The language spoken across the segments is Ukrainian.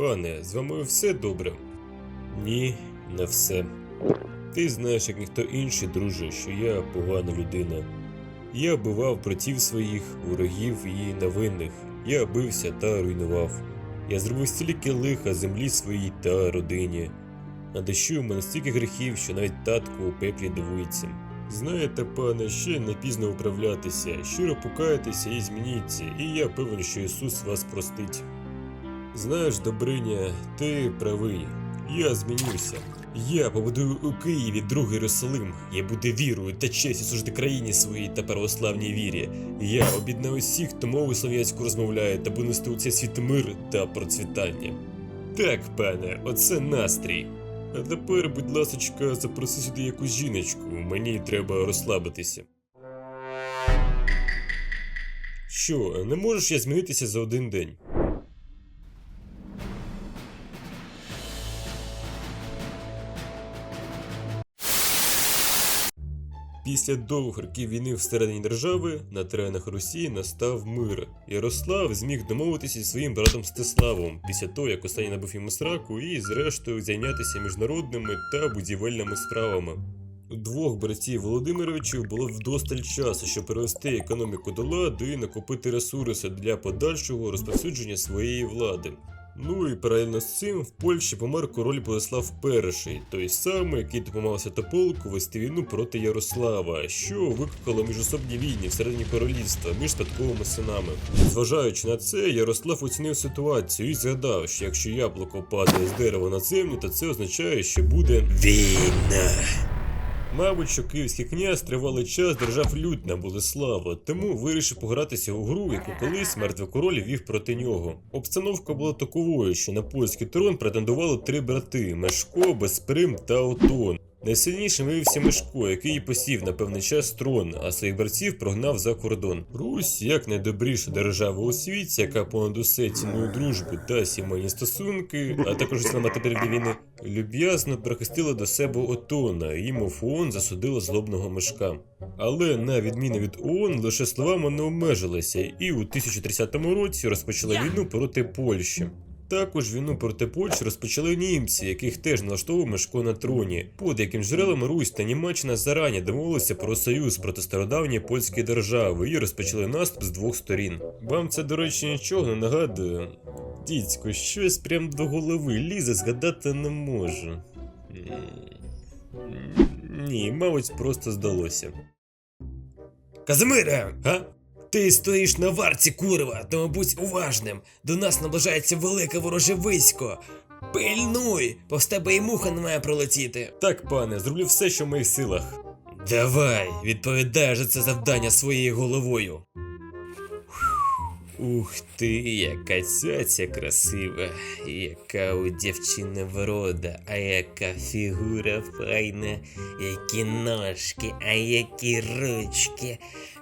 Пане, з вами все добре? Ні, не все. Ти знаєш, як ніхто інший, друже, що я погана людина. Я вбивав братів своїх, ворогів і невинних. Я бився та руйнував. Я зробив стільки лиха землі своїй та родині. На дощу в мене стільки гріхів, що навіть татко у пеклі дивується. Знаєте, пане, ще не пізно управлятися, щиро покаятися і змініться, і я певен, що Ісус вас простить. Знаєш, Добриня, ти правий. Я змінюся. Я побудую у Києві другий Єрусалим. Я буду вірою та честю служити країні своїй та православній вірі. Я об'єднаю усіх, хто мовою слов'янську розмовляє, та буду нести у цей світ мир та процвітання. Так, пане, оце настрій. А тепер, будь ласочка, запроси сюди якусь жіночку, мені треба розслабитися. Що, не можеш я змінитися за один день? Після довгих років війни всередині держави на теренах Русі настав мир. Ярослав зміг домовитися зі своїм братом Стеславом після того, як останній набив йому сраку, і зрештою зайнятися міжнародними та будівельними справами. У двох братів Володимировичів було вдосталь часу, щоб привести економіку до ладу і накопити ресурси для подальшого розповсюдження своєї влади. Ну і паралельно з цим в Польщі помер король Болеслав І, той самий, який допомагав Святополку вести війну проти Ярослава, що викликало міжособні війни всередині королівства між спадковими синами. Зважаючи на це, Ярослав оцінив ситуацію і згадав, що якщо яблуко падає з дерева на землю, то це означає, що буде війна. Мабуть, що київський князь тривалий час держав лють на Болеслава, тому вирішив погратися у гру, яку колись мертвий король вів проти нього. Обстановка була таковою, що на польський трон претендували три брати: Мешко, Безприм та Отон. Найсильнішим виявився Мешко, який посів на певний час трон, а своїх братів прогнав за кордон. Русь, як найдобріша держава у світі, яка понад усе цінує дружбу та сімейні стосунки, а також сама тепер війни, люб'язно прихистила до себе Отона і мов ООН засудила злобного мешка. Але на відміну від ООН, лише словами не обмежилася і у 1030 році розпочала війну проти Польщі. Також війну проти Польщі розпочали німці, яких теж налаштовував Мешко на троні. По деяким джерелам Русь та Німеччина зарані домовилися про союз проти стародавньої польської держави і розпочали наступ з двох сторін. Вам це, до речі, нічого не нагадує. Дідько, щось прям до голови лізе, згадати не можу. Ні, мабуть, просто здалося. Казимире! А? Ти стоїш на варці, курва, тому будь уважним. До нас наближається велике вороже висько. Пильнуй, повз тебе і муха не має пролетіти. Так, пане, зроблю все, що в моїх силах. Давай, відповідаєш за це завдання своєю головою. Ух ти, яка цяця красива, яка у дівчини врода, а яка фігура файна, які ножки, а які ручки.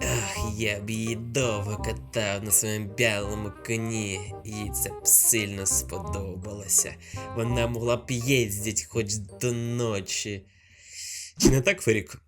Ах, я б її довго катав на своєму білому коні, їй це б сильно сподобалося. Вона могла б їздити хоч до ночі. Чи не так, Ферік?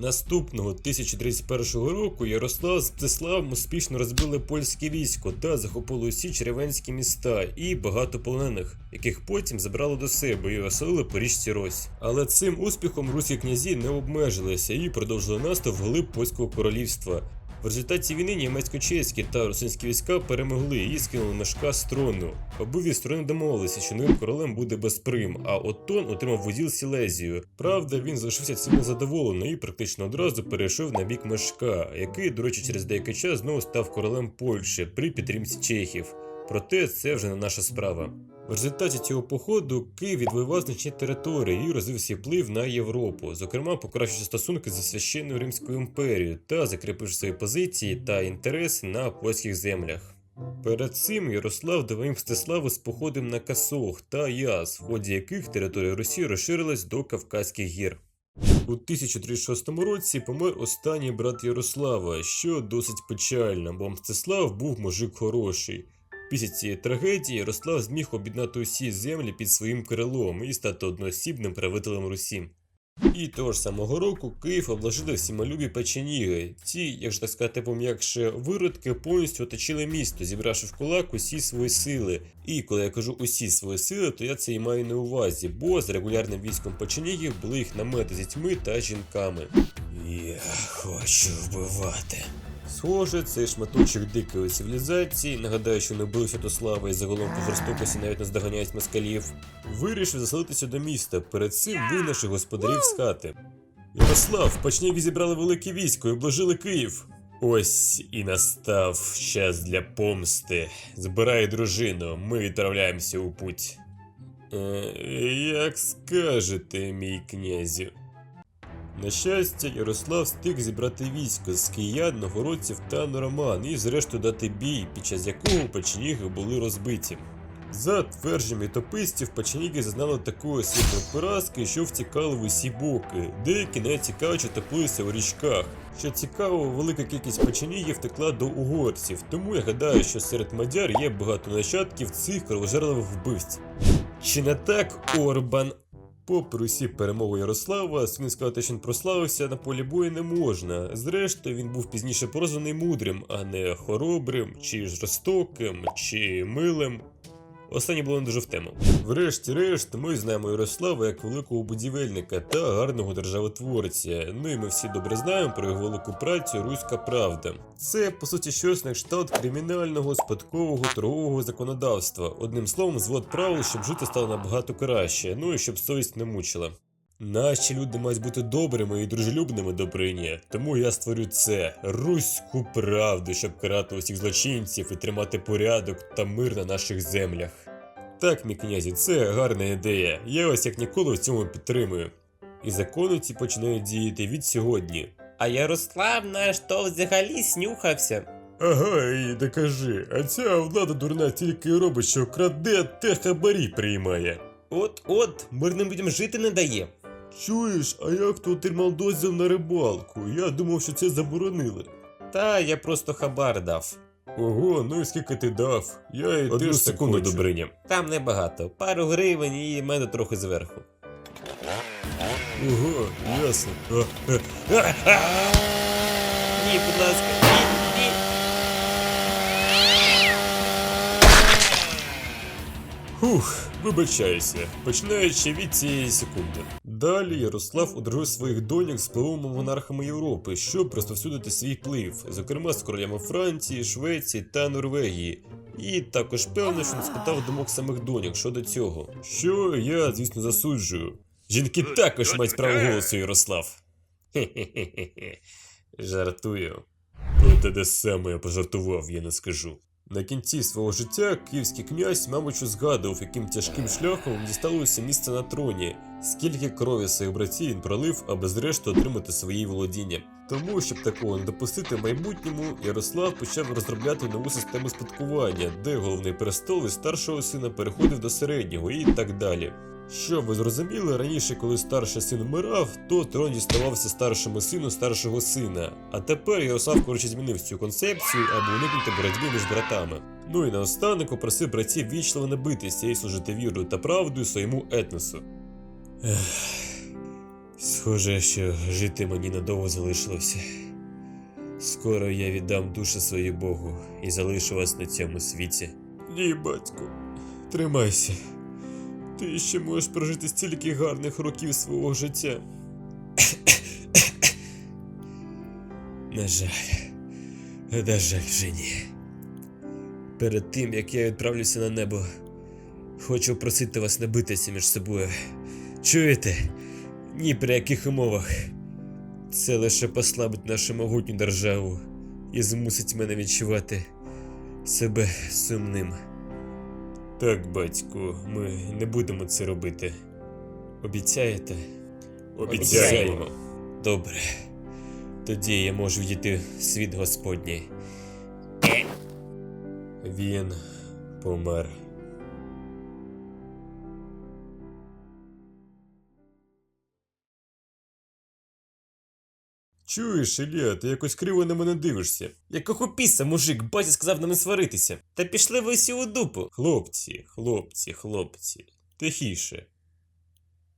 Наступного 1031 року Ярослав з Мстиславом успішно розбили польське військо та захопили усі черевенські міста і багато полонених, яких потім забрали до себе і оселили по річці Рось. Але цим успіхом руські князі не обмежилися і продовжили наступ вглиб польського королівства. В результаті війни німецько-чеські та русинські війська перемогли і скинули мешка з трону. Обидві сторони домовилися, що новим королем буде Безприм, а Оттон отримав воділ Сілезію. Правда, він залишився цим незадоволений і практично одразу перейшов на бік мешка, який, до речі, через деякий час знову став королем Польщі при підтримці чехів. Проте це вже не наша справа. В результаті цього походу Київ відвоював значні території і розвив свій вплив на Європу, зокрема покращивши стосунки зі священною Римською імперією та закріпивши свої позиції та інтереси на польських землях. Перед цим Ярослав довів Мстиславу з походом на Касох та Яс, в ході яких територія Росії розширилась до Кавказьких гір. У 1036 році помер останній брат Ярослава, що досить печально, бо Мстислав був мужик хороший. Після цієї трагедії Ярослав зміг об'єднати усі землі під своїм крилом і стати одноосібним правителем Русі. І того ж самого року Київ обложили всімолюбі печеніги. Ці, як ж так сказати, пом'якше виродки повністю оточили місто, зібравши в кулак усі свої сили. І коли я кажу усі свої сили, то я це і маю на увазі, бо з регулярним військом печенігів були їх намети з дітьми та жінками. Я хочу вбивати. Схоже, цей шматочок дикої цивілізації, нагадаю, що не билися до слави і загалом по жорстокості навіть не здоганяють москалів, вирішив заселитися до міста, перед цим вигнавши господарів з хати. Ярослав, пачніки зібрали велике військо і обложили Київ. Ось і настав час для помсти. Збирай дружину, ми відправляємося у путь. Е, як скажете, мій князю. На щастя, Ярослав встиг зібрати військо з киян, новгородців та норман і зрештою дати бій, під час якого печеніги були розбиті. За твердженням літописців, печеніги зазнали такої сильної поразки, що втікали в усі боки. Деякі навіть цікавичі топилися у річках. Що цікаво, велика кількість печенігів втекла до угорців, тому я гадаю, що серед мадяр є багато нащадків цих кровожерливих вбивць. Чи не так, Орбан? Попри усі перемоги Ярослава, він сказати, що він прославився на полі бою не можна. Зрештою, він був пізніше прозваний мудрим, а не хоробрим, чи жорстоким, чи милим. Останнє було не дуже в тему. Врешті-решт, ми знаємо Ярослава як великого будівельника та гарного державотворця. Ну і ми всі добре знаємо про його велику працю Руська Правда. Це по суті щось на кшталт кримінального, спадкового, торгового законодавства. Одним словом, звод правил, щоб жити стало набагато краще, ну і щоб совість не мучила. Наші люди мають бути добрими і дружелюбними до Брині, тому я створю це руську правду, щоб карати усіх злочинців і тримати порядок та мир на наших землях. Так, мій князі, це гарна ідея. Я вас як ніколи в цьому підтримую. І закони ці починають діяти від сьогодні. А Ярослав наш то взагалі снюхався. Ага, і докажи, а ця влада дурна тільки й робить, що краде та хабарі приймає. От от, мирним людям жити не дає. Чуєш, а як ти отримав дозвіл на рибалку? Я думав, що це заборонили. Та я просто хабар дав. Ого, ну і скільки ти дав? Я і Одну теж секунду, секунду Добриня. Там небагато, пару гривень і мене трохи зверху. Ого, ясно. А, Ні, будь ласка, ні, ні. Хух, вибачаюся, починаючи від цієї секунди. Далі Ярослав одружив своїх доньок з впливовими монархами Європи, щоб розповсюдити свій вплив, зокрема з королями Франції, Швеції та Норвегії. І також певно, що не спитав думок самих доньок щодо цього. Що я, звісно, засуджую. Жінки також мають право голосу, Ярослав. Хе-хе-хе. Жартую. Про те саме я пожартував, я не скажу. На кінці свого життя київський князь, мабуть, згадував, яким тяжким шляхом дісталося місце на троні, скільки крові своїх братів він пролив, аби зрештою отримати свої володіння. Тому, щоб такого не допустити в майбутньому, Ярослав почав розробляти нову систему спадкування, де головний престол із старшого сина переходив до середнього і так далі. Щоб ви зрозуміли, раніше, коли старший син вмирав, то трон діставався старшому сину старшого сина. А тепер Ярослав коротше змінив цю концепцію, аби уникнути боротьби між братами. Ну і наостанок попросив братів вічливо не битися і служити вірою та правдою своєму етносу. Ех, схоже, що жити мені надовго залишилося. Скоро я віддам душу свою Богу і залишу вас на цьому світі. Ні, батько, тримайся. Ти ще можеш прожити стільки гарних років свого життя. На жаль, на жаль, вже ні. Перед тим, як я відправлюся на небо, хочу просити вас не битися між собою. Чуєте? Ні при яких умовах. Це лише послабить нашу могутню державу і змусить мене відчувати себе сумним. Так, батьку, ми не будемо це робити. Обіцяєте? Обіцяємо. Добре. Тоді я можу відійти в світ Господній. Він помер. Чуєш, Ілля, ти якось криво на мене дивишся. Якого піса, мужик, батя сказав нам не сваритися. Та пішли ви всі у дупу. Хлопці, хлопці, хлопці, тихіше.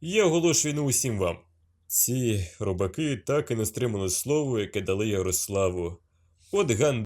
Я оголошую на усім вам. Ці робаки так і не стримали слово, яке дали Ярославу. От ган.